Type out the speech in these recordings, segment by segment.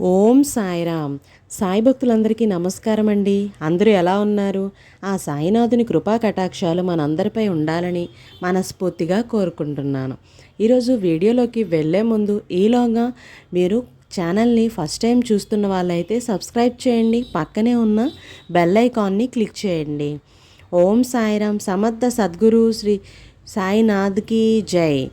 ఓం సాయిరామ్. సాయి భక్తులందరికీ నమస్కారం అండి అందరూ ఎలా ఉన్నారు? ఆ సాయినాథుని కృపా కటాక్షాలు మనందరిపై ఉండాలని మనస్ఫూర్తిగా కోరుకుంటున్నాను. ఈరోజు వీడియోలోకి వెళ్ళే ముందు ఈలోగా మీరు ఛానల్ని ఫస్ట్ టైం చూస్తున్న వాళ్ళైతే సబ్స్క్రైబ్ చేయండి. పక్కనే ఉన్న బెల్ ఐకాన్ని క్లిక్ చేయండి. ఓం సాయిరామ్. సమర్థ సద్గురు శ్రీ సాయినాథ్కి జై.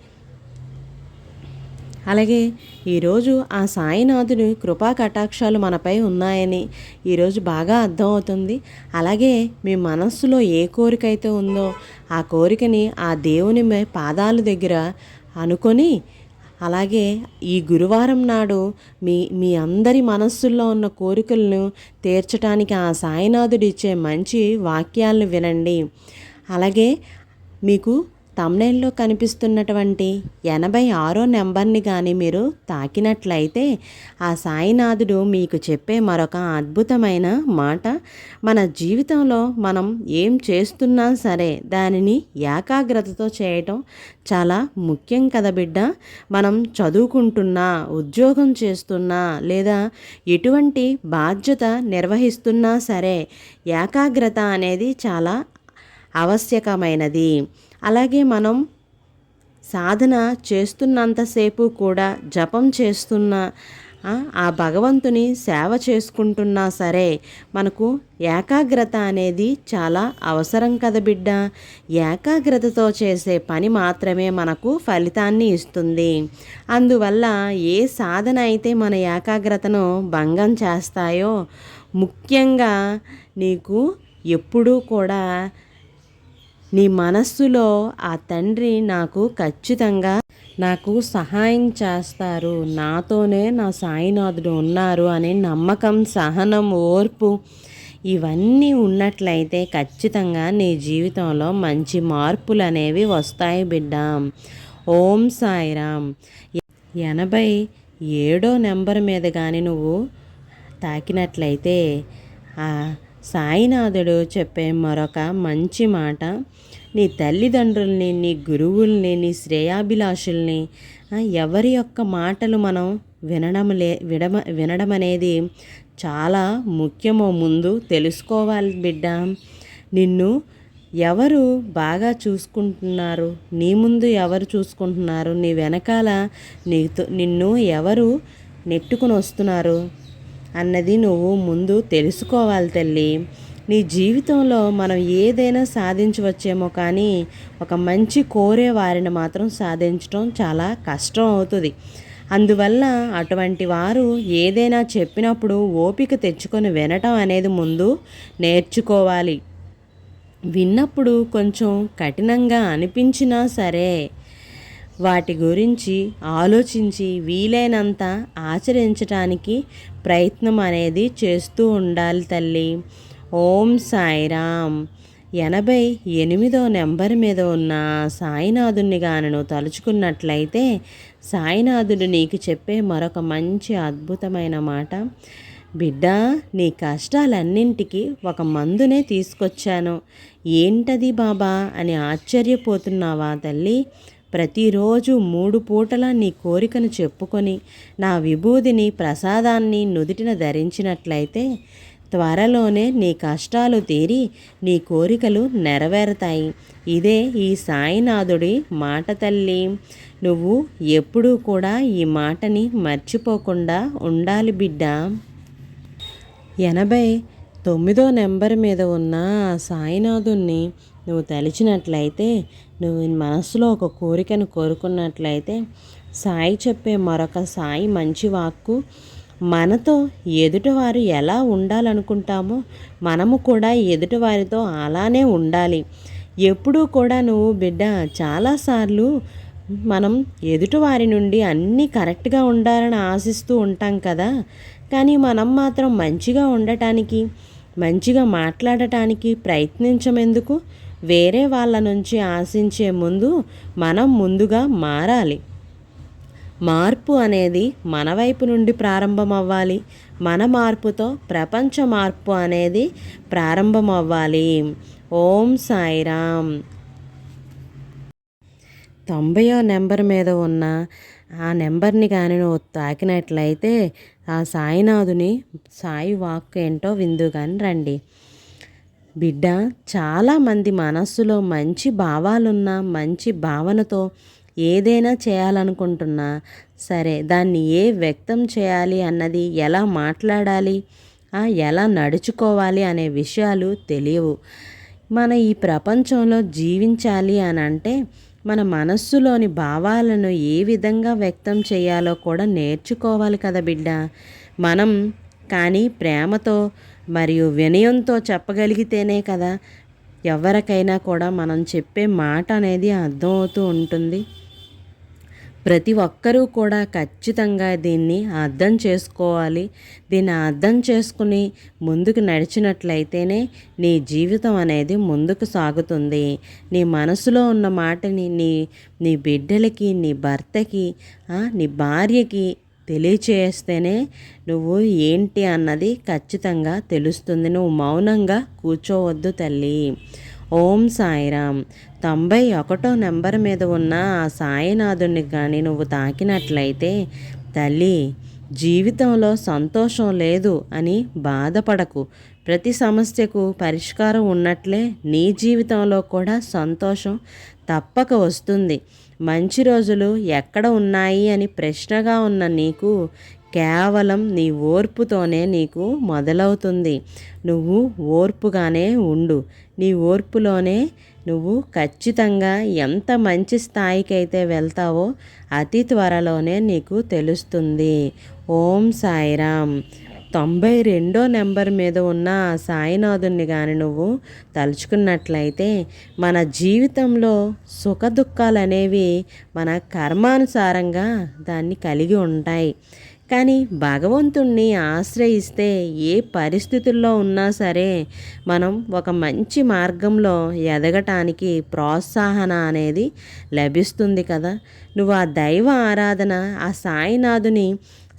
అలాగే ఈరోజు ఆ సాయినాథుని కృపా కటాక్షాలు మనపై ఉన్నాయని ఈరోజు బాగా అర్థమవుతుంది. అలాగే మీ మనస్సులో ఏ కోరిక అయితే ఉందో ఆ కోరికని ఆ దేవుని పాదాల దగ్గర అనుకొని అలాగే ఈ గురువారం నాడు మీ మీ అందరి మనస్సుల్లో ఉన్న కోరికలను తీర్చడానికి ఆ సాయినాథుడు ఇచ్చే మంచి వాక్యాలను వినండి. అలాగే మీకు తమ్నైల్లో కనిపిస్తున్నటువంటి ఎనభై ఆరో నెంబర్ని కానీ మీరు తాకినట్లయితే ఆ సాయినాథుడు మీకు చెప్పే మరొక అద్భుతమైన మాట. మన జీవితంలో మనం ఏం చేస్తున్నా సరే దానిని ఏకాగ్రతతో చేయటం చాలా ముఖ్యం కదా బిడ్డ. మనం చదువుకుంటున్నా ఉద్యోగం చేస్తున్నా లేదా ఎటువంటి బాధ్యత నిర్వహిస్తున్నా సరే ఏకాగ్రత అనేది చాలా ఆవశ్యకమైనది అలాగే మనం సాధన చేస్తున్నంతసేపు కూడా జపం చేస్తున్న ఆ, ఆ భగవంతుని సేవ చేసుకుంటున్నా సరే మనకు ఏకాగ్రత అనేది చాలా అవసరం కదా బిడ్డ. ఏకాగ్రతతో చేసే పని మాత్రమే మనకు ఫలితాన్ని ఇస్తుంది. అందువల్ల ఏ సాధన అయితే మన ఏకాగ్రతను భంగం చేస్తాయో ముఖ్యంగా నీకు ఎప్పుడూ కూడా నీ మనస్సులో ఆ తండ్రి నాకు ఖచ్చితంగా నాకు సహాయం చేస్తారు. నాతోనే నా సాయినాథుడు ఉన్నారు అనే నమ్మకం సహనం ఓర్పు ఇవన్నీ ఉన్నట్లయితే ఖచ్చితంగా నీ జీవితంలో మంచి మార్పులు అనేవి వస్తాయి బిడ్డ. ఓం సాయిరామ్. ఎనభై ఏడో నెంబర్ మీద కానీ నువ్వు తాకినట్లయితే సాయినాథుడు చెప్పే మరొక మంచి మాట. నీ తల్లిదండ్రుల్ని నీ గురువుల్ని నీ శ్రేయాభిలాషుల్ని ఎవరి యొక్క మాటలు మనం వినడం లే విడమ వినడం అనేది చాలా ముఖ్యమో ముందు తెలుసుకోవాలి బిడ్డ. నిన్ను ఎవరు బాగా చూసుకుంటున్నారు? నీ ముందు ఎవరు చూసుకుంటున్నారు? నీ వెనకాల నీతో నిన్ను ఎవరు నెట్టుకుని వస్తున్నారు అన్నది నువ్వు ముందు తెలుసుకోవాలి తల్లి. నీ జీవితంలో మనం ఏదైనా సాధించవచ్చేమో కానీ ఒక మంచి కోరే వారిని మాత్రం సాధించడం చాలా కష్టం అవుతుంది. అందువల్ల అటువంటి వారు ఏదైనా చెప్పినప్పుడు ఓపిక తెచ్చుకొని వినటం అనేది ముందు నేర్చుకోవాలి. విన్నప్పుడు కొంచెం కఠినంగా అనిపించినా సరే వాటి గురించి ఆలోచించి వీలైనంత ఆచరించటానికి ప్రయత్నం అనేది చేస్తూ ఉండాలి తల్లి. ఓం సాయిరామ్. ఎనభై ఎనిమిదో నెంబర్ మీద ఉన్న సాయినాథుని గానను తలుచుకున్నట్లయితే సాయినాథుడు నీకు చెప్పే మరొక మంచి అద్భుతమైన మాట. బిడ్డ నీ కష్టాలన్నింటికి ఒక మందునే తీసుకొచ్చాను. ఏంటది బాబా అని ఆశ్చర్యపోతున్నావా తల్లి? ప్రతిరోజు మూడు పూటల నీ కోరికను చెప్పుకొని నా విభూదిని ప్రసాదాన్ని నుదుటిన ధరించినట్లయితే త్వరలోనే నీ కష్టాలు తీరి నీ కోరికలు నెరవేరుతాయి. ఇదే ఈ సాయినాథుడి మాట తల్లి. నువ్వు ఎప్పుడూ కూడా ఈ మాటని మర్చిపోకుండా ఉండాలి బిడ్డ. ఎనభై తొమ్మిదో నెంబర్ మీద ఉన్న సాయినాథుణ్ణి నువ్వు తలిచినట్లయితే నువ్వు మనసులో ఒక కోరికను కోరుకున్నట్లయితే సాయి చెప్పే మరొక సాయి మంచి వాక్కు మనతో ఎదుటివారు ఎలా ఉండాలనుకుంటామో మనము కూడా ఎదుటివారితో అలానే ఉండాలి. ఎప్పుడూ కూడా నువ్వు బిడ్డ చాలాసార్లు మనం ఎదుటివారి నుండి అన్నీ కరెక్ట్గా ఉండాలని ఆశిస్తూ ఉంటాం కదా. కానీ మనం మాత్రం మంచిగా ఉండటానికి మంచిగా మాట్లాడటానికి ప్రయత్నించమెందుకు? వేరే వాళ్ళ నుంచి ఆశించే ముందు మనం ముందుగా మారాలి. మార్పు అనేది మన వైపు నుండి ప్రారంభమవ్వాలి. మన మార్పుతో ప్రపంచ మార్పు అనేది ప్రారంభమవ్వాలి. ఓం సాయిరామ్. తొంభయో నెంబర్ మీద ఉన్న ఆ నెంబర్ని కానీ నువ్వు తాకినట్లయితే ఆ సాయినాథుని సాయి వాక్ ఏంటో విందు కానీ రండి. బిడ్డ చాలామంది మనస్సులో మంచి భావాలున్న మంచి భావనతో ఏదైనా చేయాలనుకుంటున్నా సరే దాన్ని ఏ వ్యక్తం చేయాలి అన్నది ఎలా మాట్లాడాలి ఎలా నడుచుకోవాలి అనే విషయాలు తెలియవు. మన ఈ ప్రపంచంలో జీవించాలి అని అంటే మన మనస్సులోని భావాలను ఏ విధంగా వ్యక్తం చేయాలో కూడా నేర్చుకోవాలి కదా బిడ్డ. మనం కానీ ప్రేమతో మరియు వినయంతో చెప్పగలిగితేనే కదా ఎవరికైనా కూడా మనం చెప్పే మాట అనేది అర్థమవుతూ ఉంటుంది. ప్రతి ఒక్కరూ కూడా ఖచ్చితంగా దీన్ని అర్థం చేసుకోవాలి. దీన్ని అర్థం చేసుకుని ముందుకు నడిచినట్లయితేనే నీ జీవితం అనేది ముందుకు సాగుతుంది. నీ మనసులో ఉన్న మాటని నీ నీ బిడ్డలకి నీ భర్తకి నీ భార్యకి తెలియచేస్తేనే నువ్వు ఏంటి అన్నది ఖచ్చితంగా తెలుస్తుంది. నువ్వు మౌనంగా కూర్చోవద్దు తల్లి. ఓం సాయిరామ్. తొంభై ఒకటో నెంబర్ మీద ఉన్న ఆ సాయినాథుడిని కానీ నువ్వు తాకినట్లయితే తల్లి జీవితంలో సంతోషం లేదు అని బాధపడకు. ప్రతి సమస్యకు పరిష్కారం ఉన్నట్లే నీ జీవితంలో కూడా సంతోషం తప్పక వస్తుంది. మంచి రోజులు ఎక్కడ ఉన్నాయి అని ప్రశ్నగా ఉన్న నీకు కేవలం నీ ఓర్పుతోనే నీకు మొదలవుతుంది. నువ్వు ఓర్పుగానే ఉండు. నీ ఓర్పులోనే నువ్వు ఖచ్చితంగా ఎంత మంచి స్థాయికైతే వెళ్తావో అతి త్వరలోనే నీకు తెలుస్తుంది. ఓం సాయిరామ్ తొంభై రెండో నెంబర్ మీద ఉన్న సాయినాథుని కానీ నువ్వు తలుచుకున్నట్లయితే మన జీవితంలో సుఖ దుఃఖాలు అనేవి మన కర్మానుసారంగా దాన్ని కలిగి ఉంటాయి. కానీ భగవంతుణ్ణి ఆశ్రయిస్తే ఏ పరిస్థితుల్లో ఉన్నా సరే మనం ఒక మంచి మార్గంలో ఎదగటానికి ప్రోత్సాహన అనేది లభిస్తుంది కదా. నువ్వు ఆ దైవ ఆరాధన ఆ సాయినాథుని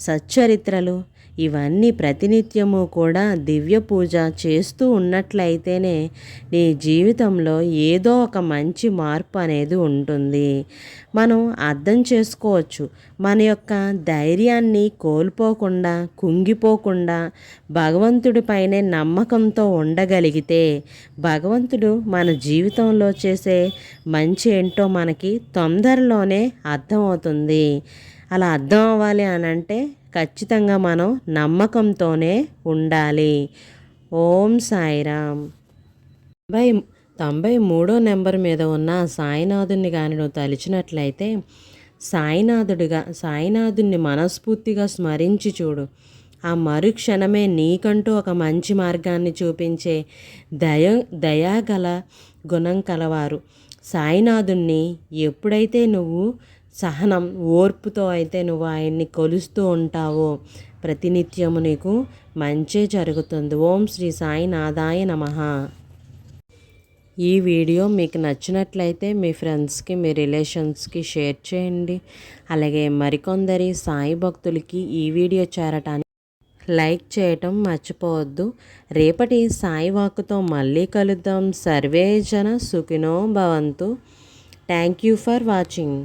సచ్చరిత్రలు ఇవన్నీ ప్రతినిత్యము కూడా దివ్య పూజ చేస్తూ ఉన్నట్లయితేనే నీ జీవితంలో ఏదో ఒక మంచి మార్పు అనేది ఉంటుంది. మనం అర్థం చేసుకోవచ్చు. మన యొక్క ధైర్యాన్ని కోల్పోకుండా కుంగిపోకుండా భగవంతుడిపైనే నమ్మకంతో ఉండగలిగితే భగవంతుడు మన జీవితంలో చేసే మంచి ఏంటో మనకి తొందరలోనే అర్థమవుతుంది. అలా అర్థం అవ్వాలి అని అంటే ఖచ్చితంగా మనం నమ్మకంతోనే ఉండాలి. ఓం సాయిరామ్. తొంభై తొంభై మూడో నెంబర్ మీద ఉన్న సాయినాథుని కానీ నువ్వు తలిచినట్లయితే సాయినాథుడిగా సాయినాథుని మనస్ఫూర్తిగా స్మరించి చూడు. ఆ మరుక్షణమే నీకంటూ ఒక మంచి మార్గాన్ని చూపించే దయ దయాగల గుణం కలవారు. సాయినాథుణ్ణి ఎప్పుడైతే నువ్వు సహనం ఓర్పుతో అయితే నువ్వు ఆయన్ని కొలుస్తూ ఉంటావో. ప్రతినిత్యము నీకు మంచే జరుగుతుంది. ఓం శ్రీ సాయి నాదాయ నమ. ఈ వీడియో మీకు నచ్చినట్లయితే మీ ఫ్రెండ్స్కి మీ రిలేషన్స్కి షేర్ చేయండి. అలాగే మరికొందరి సాయి భక్తులకి ఈ వీడియో చేరటానికి లైక్ చేయటం మర్చిపోవద్దు. రేపటి సాయి వాక్కుతో మళ్ళీ కలుద్దాం. సర్వేజన సుఖినో భవంతు. Thank you for watching.